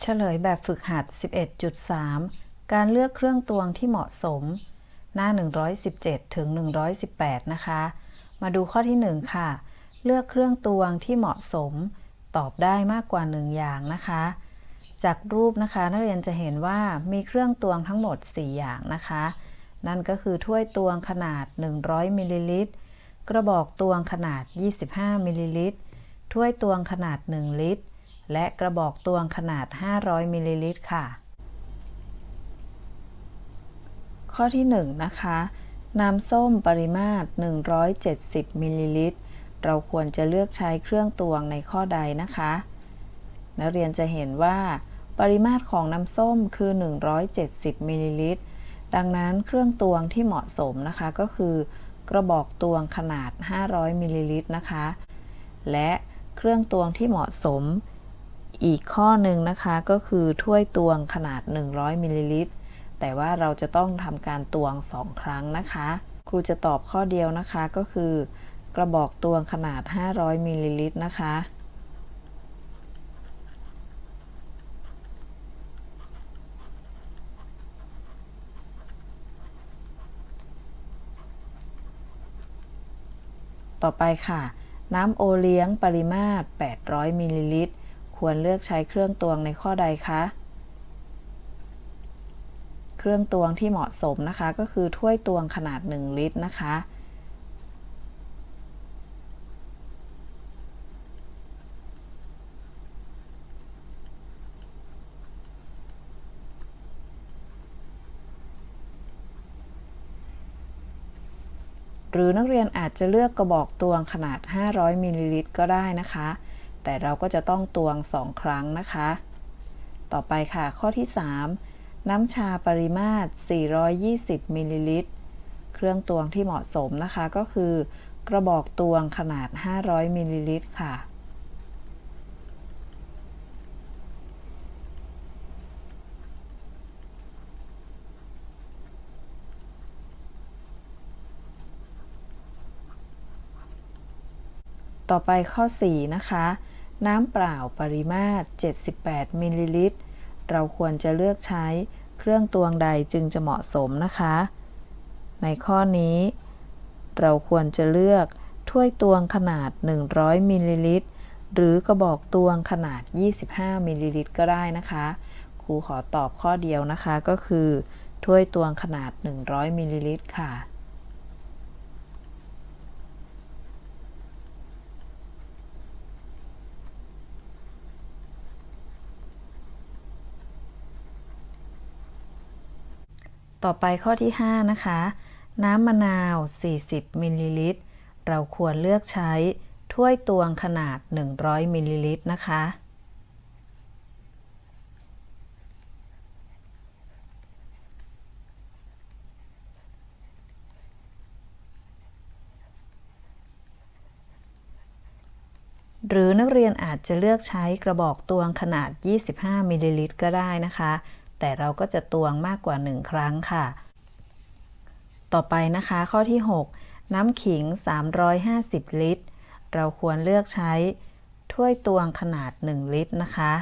เฉลยแบบฝึกหัด 11.3 การเลือกเครื่องตวงที่เหมาะสม หน้า 117 ถึง 118 นะคะ มาดูข้อที่ 1 ค่ะ เลือกเครื่องตวงที่เหมาะสม ตอบได้มากกว่า 1 อย่างนะคะ จากรูปนะคะ นักเรียนจะเห็นว่ามีเครื่องตวงทั้งหมด 4 อย่างนะคะ นั่นก็คือถ้วยตวงขนาด 100 มิลลิลิตร กระบอกตวงขนาด 25 มิลลิลิตร ถ้วยตวงขนาด 1 ลิตร และกระบอกตวงขนาด 500มิลลิลิตรค่ะ ข้อที่ 1 นะคะ น้ำส้มปริมาตร 170มิลลิลิตร เราควรจะเลือกใช้เครื่องตวงในข้อใดนะคะ นักเรียนจะเห็นว่า ปริมาตรของน้ำส้มคือ 170มิลลิลิตร ดังนั้นเครื่องตวงที่เหมาะสมนะคะก็คือกระบอกตวงขนาด 500มิลลิลิตรนะคะ และเครื่องตวงที่เหมาะสม อีกข้อหนึ่งนะคะก็คือถ้วยตวงขนาด 100มิลลิลิตรแต่ว่าเราจะต้องทำการตวง 2 ครั้งนะคะ ครูจะตอบข้อเดียวนะคะก็คือ กระบอกตวงขนาด 500มิลลิลิตรนะคะ ต่อไปค่ะ น้ำโอเลี้ยงปริมาตร 800มิลลิลิตร ควรเลือกใช้เครื่องตวงในข้อใดคะ เครื่องตวงที่เหมาะสมนะคะ ก็คือถ้วยตวงขนาด 1 ลิตรนะคะ หรือนักเรียนอาจจะเลือกกระบอกตวงขนาด 500มิลลิลิตรก็ได้นะคะ แต่เราก็จะต้องตวง 2 ครั้งนะคะ ต่อไปค่ะข้อที่ 3 น้ำชาปริมาตร 420 มิลลิลิตร เครื่องตวงที่เหมาะสมนะคะก็คือกระบอกตวงขนาด 500 มิลลิลิตรค่ะ ต่อไปข้อ 4 นะคะ น้ำเปล่าปริมาตร 78มิลลิลิตร เราควรจะเลือกใช้เครื่องตวงใดจึงจะเหมาะสมนะคะ ในข้อนี้ เราควรจะเลือกถ้วยตวงขนาด 100มิลลิลิตร หรือกระบอกตวงขนาด 25มิลลิลิตรก็ได้นะคะ ครูขอตอบข้อเดียวนะคะก็คือ ถ้วยตวงขนาด 100มิลลิลิตรค่ะ ต่อไปข้อที่ 5 นะคะ น้ำมะนาว 40มิลลิลิตร เราควรเลือกใช้ถ้วยตวงขนาด 100มิลลิลิตรนะคะ หรือนักเรียนอาจจะเลือกใช้กระบอกตวงขนาด 25มิลลิลิตรก็ได้นะคะ แต่เราก็จะตวงมากกว่า 1 ครั้งค่ะ ต่อไปนะคะข้อที่ 6 น้ำขิง 350 ลิตร เราควรเลือกใช้ถ้วยตวงขนาด 1 ลิตรนะคะ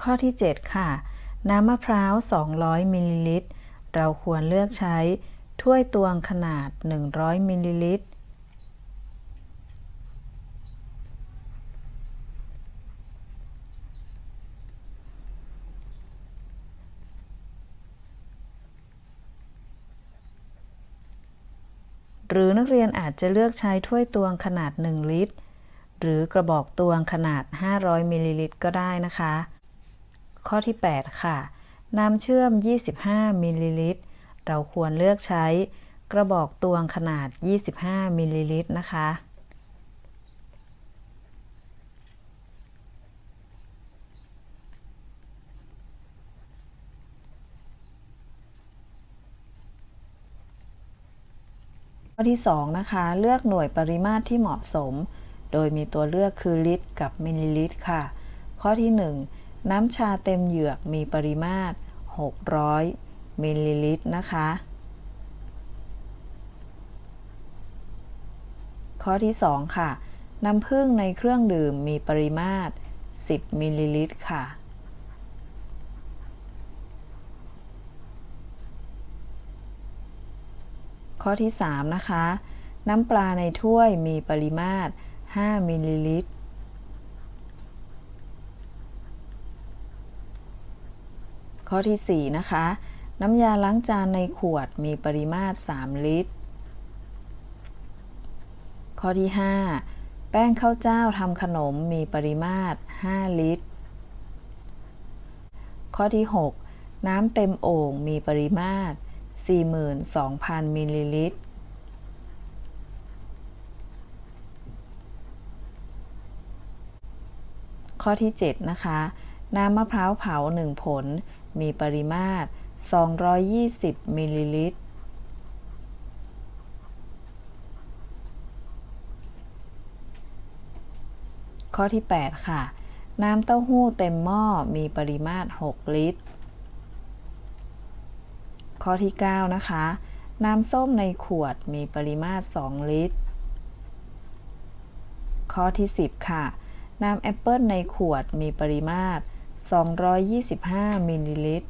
ข้อที่ 7 ค่ะ น้ำมะพร้าว 200 มิลลิลิตร เราควรเลือกใช้ถ้วยตวงขนาด 100 มิลลิลิตร หรือนักเรียนอาจจะเลือกใช้ถ้วยตวงขนาด 1 ลิตร หรือกระบอกตวงขนาด 500 มิลลิลิตรก็ได้นะคะ ข้อที่ 8 ค่ะ น้ำเชื่อม 25 มิลลิลิตร เราควรเลือกใช้กระบอกตวงขนาด 25 มิลลิลิตรนะคะ ข้อที่ 2 นะคะ เลือกหน่วยปริมาตรที่เหมาะสม โดยมีตัวเลือกคือลิตรกับมิลลิลิตรค่ะ ข้อที่ 1น้ำชาเต็มเหยือกมีปริมาตร 600 มิลลิลิตรนะคะ ข้อที่ 2 ค่ะ น้ำผึ้งในเครื่องดื่มมีปริมาตร 10 มิลลิลิตรค่ะ ข้อที่ 3 นะคะ น้ำปลาในถ้วยมีปริมาตร 5 มิลลิลิตร ข้อที่ 4 นะคะ น้ำยาล้างจานในขวดมีปริมาตร 3 ลิตร ข้อที่ 5 แป้งข้าวเจ้าทำขนมมีปริมาตร 5 ลิตร ข้อที่ 6 น้ำเต็มโอ่งมีปริมาตร 42,000 มิลลิลิตรข้อที่ 7 นะคะ น้ำมะพร้าวเผา 1 ผล มีปริมาตร 220 มิลลิลิตร ข้อที่ 8 ค่ะ น้ำเต้าหู้เต็มหม้อมีปริมาตร 6 ลิตร ข้อที่ 9 นะคะ น้ำส้มในขวดมีปริมาตร 2 ลิตร ข้อที่ 10 ค่ะ น้ำแอปเปิลในขวดมีปริมาตร 225มิลลิลิตร